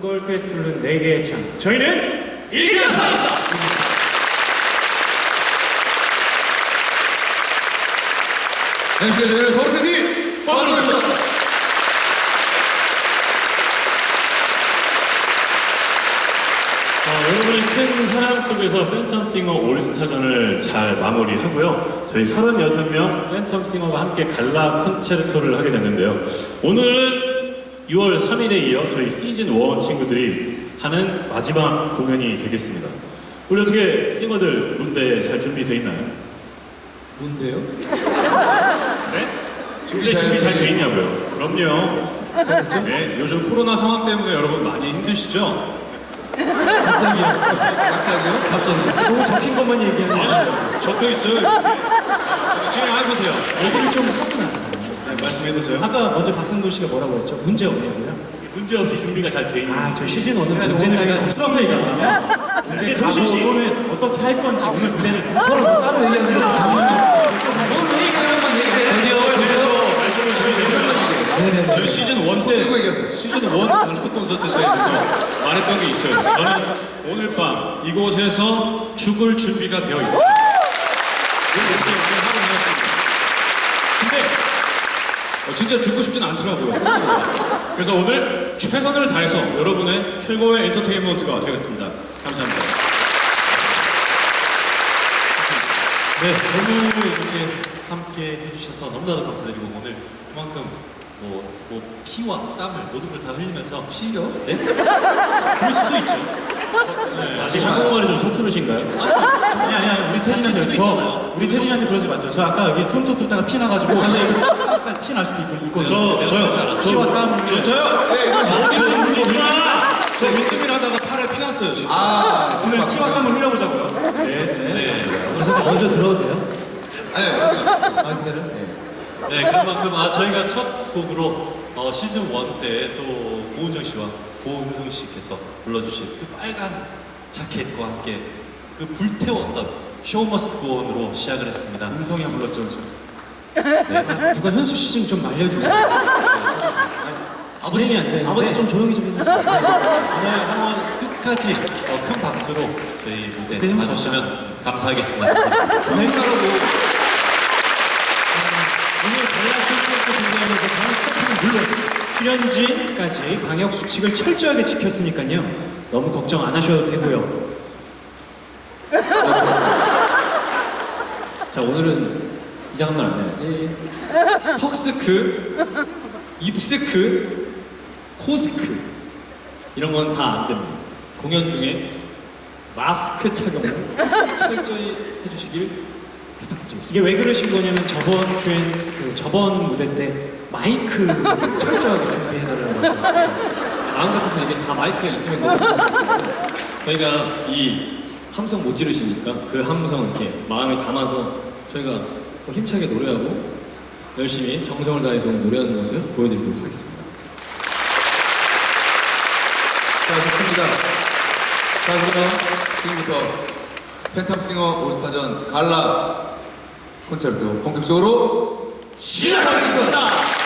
걸 꿰뚫는 네 개의 창. 저희는 일기장사입니다. MC가 저희는 빠져입니다 어, 여러분의 큰 사랑 속에서 팬텀싱어 올스타전을 잘 마무리하고요. 저희 36명 팬텀싱어가 함께 갈라 콘체르토를 하게 됐는데요. 오늘은 6월 3일에 이어 저희 시즌 1 친구들이 하는 마지막 공연이 되겠습니다. 우리 어떻게 싱어들 무대 잘 준비되어 있나요? 뭔데요? 네? 무대 준비 잘 돼 있냐고요? 그럼요. 네, 요즘 코로나 상황 때문에 여러분 많이 힘드시죠? 갑자기요. 갑자기요? 갑자기. 너무 적힌 것만 얘기하는 거 적혀 있어요. 진행해보세요. 얘기를 좀 하고 나서. 네, 말씀해 보세요. 아까 먼저 박상돈 씨가 뭐라고 했죠? 문제 없냐고요? 문제 없이 준비가 잘 돼 있는. 아, 저 시즌 1은 문제 따위가 없어서 얘기하면 이제 동식 씨는 어떻게 할 건지 오늘 무대를 서로 따로 얘기하는 거 그래서 말씀을 드리자면 네네네. 저희 시즌 1때 누구 얘기했어요? 시즌 1 단독 콘서트 때 말했던 게 있어요. 저는 오늘 밤 이곳에서 죽을 준비가 되어 있다. 근데 어, 진짜 죽고 싶진 않더라고요. 그래서 오늘 최선을 다해서 여러분의 최고의 엔터테인먼트가 되겠습니다. 감사합니다. 네, 너무 이렇게 함께 해주셔서 너무나도 감사드리고 오늘 그만큼 뭐, 뭐 피와 땀을 모든 걸 다 흘리면서 피요? 네? 그럴 수도 있죠. 네, 아직 한국말이 좀 서투르신가요? 아니 아니 아니 우리 태진이한테 저, 있잖아요. 우리 태진이한테 그러지 마세요. 저 아까 여기 손톱 뚫다가 피 나가지고 사실 그 잠깐 피날 수도 있거- 있거든요. 저, 저요. 피와 땀을 저, 저요. 네, 이동 씨. 저 윈드밀 하다가 팔에 피 났어요, 진짜. 아, 오늘 피와 땀을 흘려보자고요. 그래서 먼저 들어도 돼요? 아니. 아, 기다려. 네, 그만큼 아 저희가 첫 곡으로 어, 시즌 1 때 또 고은정 씨와 고은성 씨께서 불러주신 그 빨간 자켓과 함께 그 불태웠던 쇼 머스트 고온으로 시작을 했습니다. 은성이 안 불렀죠, 저. 아, 누가 현수 씨 좀 좀 말려주세요. 진행이 안 되는데. 아버지 좀 조용히 좀 해주세요. 오늘 한번 끝까지 어, 큰 박수로 저희 무대 그때 형 봐주시면 감사하겠습니다. 오늘 관람 콘서트 준비하면서 저는 스태프는 물론 출연진까지 방역 수칙을 철저하게 지켰으니까요. 너무 걱정 안 하셔도 되고요. 자 오늘은 이상한 말 안 해야지. 턱스크 입스크 코스크. 이런 건 다 안 됩니다. 공연 중에 마스크 착용을 철저히 해주시길 부탁드리겠습니다. 이게 왜 그러신 거냐면 저번 주엔 그 저번 무대 때 마이크 철저하게 준비해달라는 거죠. 마음 같아서 이게 다 마이크가 있으면 좋겠는데 저희가 이 함성 못 지르시니까 그 함성 이렇게 마음에 담아서 저희가 더 힘차게 노래하고 열심히 정성을 다해서 노래하는 모습 보여드리도록 하겠습니다 자, 좋습니다. 자, 그럼 지금부터 팬텀싱어 올스타전 갈라 콘서트 본격적으로 시작하겠습니다.